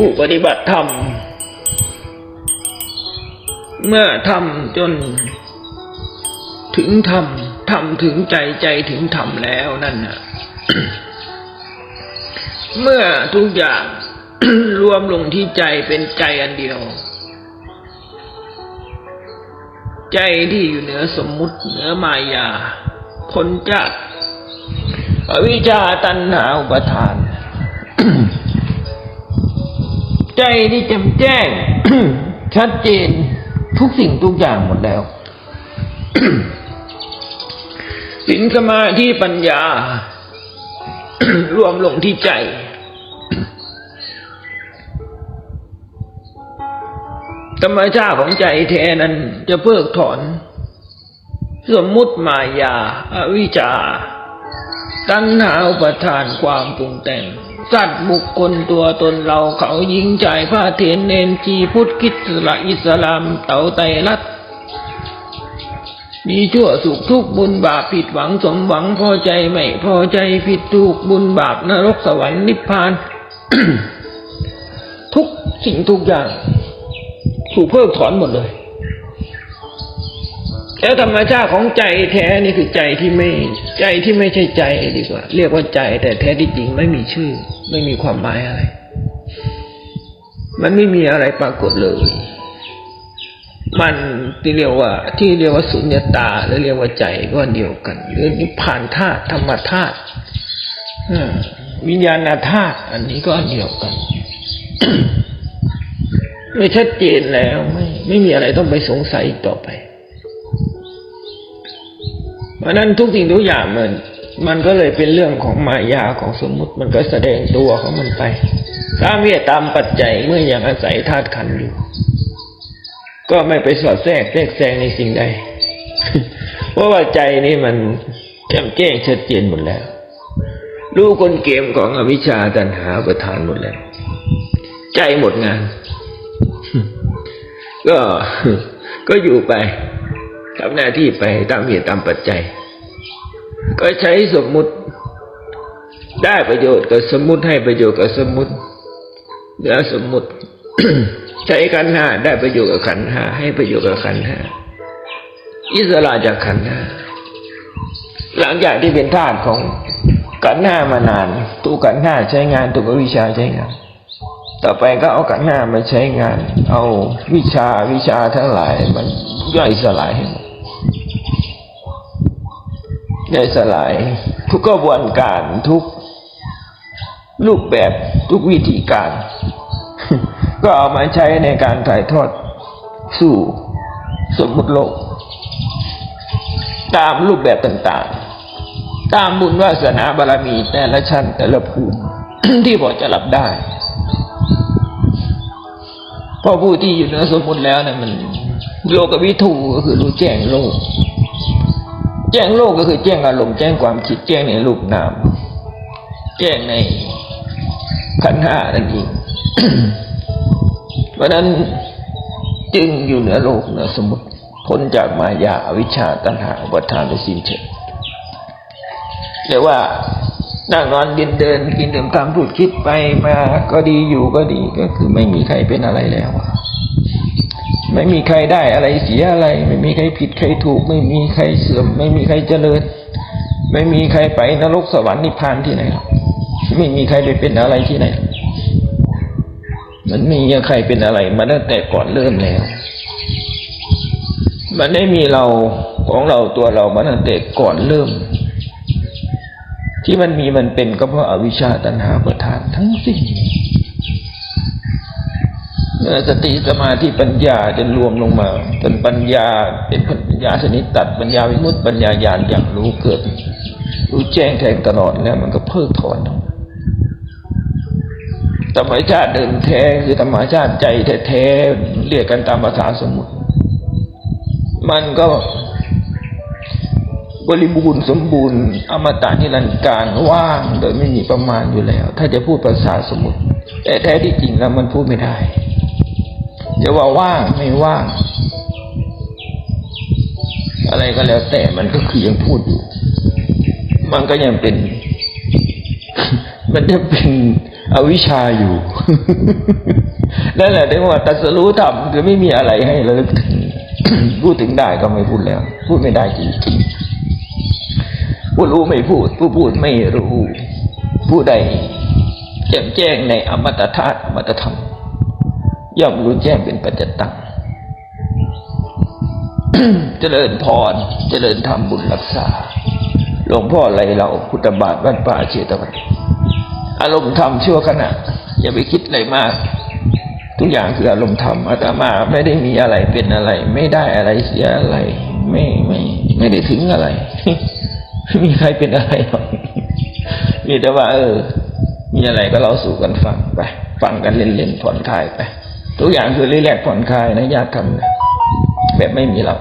ผู้ปฏิบัติธรรม เมื่อทำจน ถึงธรรมทำถึงใจใจถึงธรรมแล้วนั่นนะเมื่อทุกอย่างรวมลงที่ใจเป็นใจอันเดียว ใจที่อยู่เหนือสมมุติเหนือมายาพ้นจากอวิชชาตัณหาอุปทาน ใจที่แจ่มแจ้ง ชัดเจนทุกสิ่งทุกอย่างหมดแล้วสินสมาธิปัญญา รวมลงที่ใจ ธรรมชาติของใจแท้นั้นจะเพิกถอน สมมุติมายาอาวิชชา ตัณหาอุปทานความปรุงแต่ง สัตว์บุคคลตัวตนเราเขาหญิงใจายผ้าเทนเนนจีพุทธคิดสละอิสลามเต๋าไตรัดมีชั่วสุขทุกบุญบาปผิดหวังสมหวังพอใจไม่พอใจผิดถูกบุญบาปนรกสวรรค์นิพพาน ทุกสิ่งทุกอย่างถูกเพิกถอนหมดเลย แล้วธรรมชาติของใจแท้นี่คือใจที่ไม่ใจที่ไม่ใช่ใจดีกว่า เรียกว่าใจ แต่แท้ที่จริงไม่มีชื่อ ไม่มีความหมายอะไร มันไม่มีอะไรปรากฏเลย มันที่เรียกว่า ที่เรียกว่าสุญญตาหรือเรียกว่าใจก็เดียวกันหรือนิพพานธาตุธรรมธาตุวิญญาณธาตุอันนี้ก็เดียวกันไม่ชัดเจนแล้วไม่ไม่มีอะไรต้องไปสงสัยอีกต่อไป ราะนั้นทุกสิ่งทุกอย่างมัน มันก็เลยเป็นเรื่องของมายาของสมมุติมันก็แสดงตัวของมันไป ตามเหตุตามปัจจัยเมื่อยังอาศัยธาตุขันธ์อยู่ ก็ไม่ไปสอดแทรกแทรกแซงในสิ่งใด เพราะว่าใจนี่มันแจ่มแจ้งชัดเจนหมดแล้ว รู้กลเกมของอวิชชาตัณหาประทานหมดแล้ว ใจหมดงาน ก็ก็อยู่ไปทำหน้าที่ไปตามเหตุตามปัจจัย ก็ใช้สมมุติ ได้ประโยชน์กับสมมุติให้ประโยชน์กับสมมุติเหลือสมมุติ ใช้ขันห้าได้ประโยชน์กับขันห้าให้ประโยชน์กับขันห้าอิสระจากขันห้าหลังจากที่เป็นธาตุของขันห้ามานานตัวขันห้าใช้งานตัววิชาใช้งาน ต่อไปก็เอาขันธ์ห้ามาใช้งาน เอาวิชาวิชาทั้งหลายมันย่อยสลายให้หมด ย่อยสลาย ทุกกระบวนการทุกรูปแบบทุกวิธีการ ก็เอามาใช้ในการถ่ายทอดสู่สมมุติโลก ตามรูปแบบต่างๆ ตามบุญวาสนาบารมีแต่ละชั้นแต่ละภูมิที่พอจะรับได้เพราะผู้ที่อยู่เหนือสมมุติแล้วเนี่ยมัน โลกวิถูก็คือรู้แจ้งโลก แจ้งโลกก็คือแจ้งอารมณ์แจ้งความคิดแจ้งในรูปนาม แจ้งในขันห้านั่นเองเพราะนั้นจึงอยู่เหนือโลกเหนือสมมติพ้นจากมายาอวิชชาตัณหาอุปทานไปสิ้นเชิงเรียกว่านั่งนอนเดินเดินกินดื่มทำพูดคิดไปมาก็ดีอยู่ก็ดีก็คือไม่มีใครเป็นอะไรแล้ว ไม่มีใครได้อะไรเสียอะไร ไม่มีใครผิดใครถูก ไม่มีใครเสื่อม ไม่มีใครเจริญ ไม่มีใครไปนรกสวรรค์นิพพานที่ไหนหรอกไม่มีใครไปเป็นอะไรที่ไหน มันมีใครเป็นอะไร มาตั้งแต่ก่อนเริ่มแล้ว มันได้มีเราของเราตัวเรามาตั้งแต่ก่อนเริ่ม ที่มันมีมันเป็นก็เพราะอาวิชชาตัณหาประทานทั้งสิ้น สติสมาธิปัญญาจะรวมลงมาเป็นปัญญาเป็นปัญญาชนิดตัดปัญญาวิมุตติปัญญาญาณอย่างรู้เกิด รู้แจ้งแทงตลอดแล้วมันก็เพิกถอนทั้งหมดธรรมชาติเดิมแท้คือธรรมชาติใจแท้ๆเรียกกันตามภาษาสมุติมันก็บริบูรณ์สมบูรณ์อมตะนิรันดร์การว่างโดยไม่มีประมาณอยู่แล้ว ถ้าจะพูดภาษาสมมุติแต่แท้ที่จริงแล้วมันพูดไม่ได้ จะว่าว่างไม่ว่าง อะไรก็แล้วแต่มันก็คือยังพูดอยู่ มันก็ยังเป็น มันจะเป็นอวิชชาอยู่ นั่นแหละถึงว่าตัสรู้ธรรมคือไม่มีอะไรให้ระลึกถึงพูดถึงได้ก็ไม่พูดแล้ว พูดไม่ได้จริงๆผู้รู้ไม่พูด ผู้พูดไม่รู้ ผู้ใดแจ่มแจ้งในอมตะธาตุอมตะธรรม ย่อมรู้แจ้งเป็นปัจจตังเจริญพร เจริญธรรมบุญรักษา หลวงพ่ออะไรเราพุทธบาทวัดป่าเชตวัน อารมณ์ธรรมชั่วขณะ อย่าไปคิดอะไรมาก ทุกอย่างคืออารมณ์ธรรมอาตมาไม่ได้มีอะไรเป็นอะไร ไม่ได้อะไรเสียอะไร ไม่ไม่ไม่ได้ถึงอะไรไม่มีใครเป็นอะไรหรอกมีแต่ว่า เออ มีอะไรก็เราสู่กันฟังไป ฟังกันเล่นๆผ่อนคลายไป ทุกอย่างคือรีแลกซ์ผ่อนคลายนะญาติทำนะแบบไม่มีเรา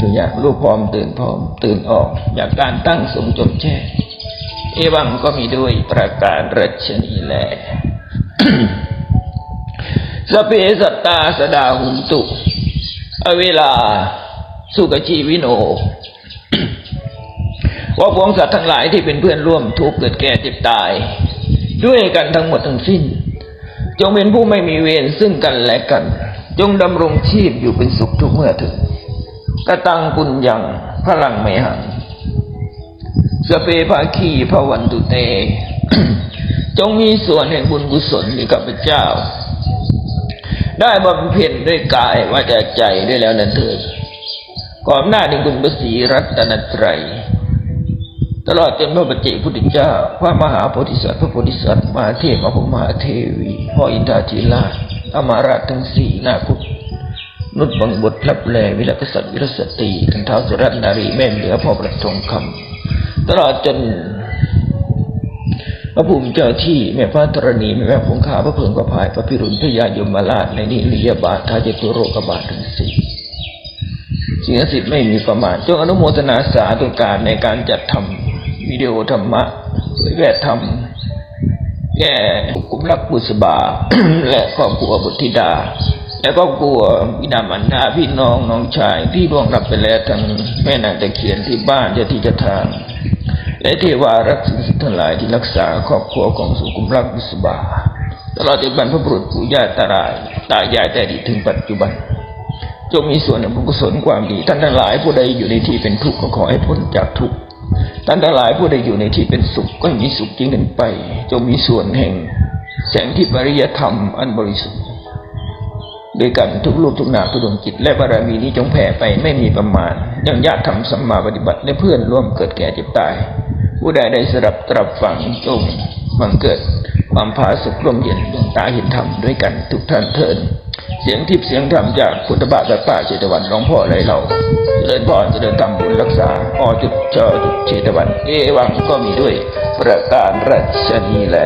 ทุกอย่างรูปพร้อมตื่นพร้อม ตื่นออก อยากการตั้งสมจบแช่เอวังก็มีด้วยประการรัชนีแลสเพสัตตาสดาหุนตุอเวลาสุกจีวิโนว่าพวงสัตว์ทั้งหลายที่เป็นเพื่อนร่วมทุกข์เกิดแก่เจ็บตาย ด้วยกันทั้งหมดทั้งสิ้น จงเป็นผู้ไม่มีเวรซึ่งกันและกัน จงดำรงชีพอยู่เป็นสุขทุกเมื่อถึงกระตังปุญญังพลังไม่หังสเปภาคีพระวันตุเต จงมีส่วนแห่งบุญกุศลในกับพเจ้า ได้บำเพ็ญด้วยกายวาจาใจด้วยแล้วนั้นเถิดก่อนหน้าในคุณพระศรีรัตนตรัย ตลอดจนพระบัจเจกพุทธเจ้า พระมหาโพธิสัตว์พระโพธิสัตว์มหาเทพพระมหาเทวีพ่ออินทราธิราชอมาราชทั้งสี่นาคุตนุชบังบทพลับแลวิรกษัตริย์วิรสตรีกันท้าวสุรัตนารีแม่เหลือพ่อประทองคำตลอดจนพระภูมิเจ้าที่แม่พระธรณีแม่แม่คงคาพระเพิงประพายพระพิรุณพยายมราชในนิริยบาททาเจตุโรกบาททั้งสี่สิ่งศักดิ์สิทธิ์ไม่มีประมาณจงอนุโมทนาสาธุการในการจัดทำ วิดีโอธรรมะเผยแพร่ธรรมแก่กลุ่มรักบุษบา และครอบครัวบุตรธิดา และครอบครัวบิดามารดาพี่น้องน้องชายที่ร่วงรับไปแล้วทั้งแม่นางตะเคียนที่บ้านเจ้าที่จ้าทาง และเทวารักสิ่งทั้งหลายที่รักษาครอบครัวของสุขุมรักบุษบา ตลอดจนบรรพบุรุษปู่ย่าตายายตายายแต่ดีถึงปัจจุบันจงมีส่วนในบุญกุศลความดีท่านทั้งหลายผู้ใดอยู่ในที่เป็นทุกข์ก็ขอให้พ้นจากทุกข์ ท่านทั้งหลายผู้ใดอยู่ในที่เป็นสุขก็มีสุขยิ่งขึ้นไป จงมีส่วนแห่ง แสงที่ปริยธรรมอันบริสุทธิ์ด้วยกันทุกรูปทุกนามทุกดวงจิต และบารมีนี้จงแผ่ไปไม่มีประมาณ ยังญาติธรรมสัมมาปฏิบัติและเพื่อนร่วมเกิดแก่เจ็บตาย ผู้ใดได้สดับตรับฟังจงบังเกิดความผาสุขร่มเย็นดวงตาเห็นธรรมด้วยกันทุกท่านเถิดเสียงทิพย์เสียงธรรมจากพุทธบาทและป่าเจตวันหลวงพ่ออะไรเรา เจริญพรเจริญธรรมบุญรักษาอจุดเจอจุดเจตวัน เอวังก็มีด้วยประการรัชนีแล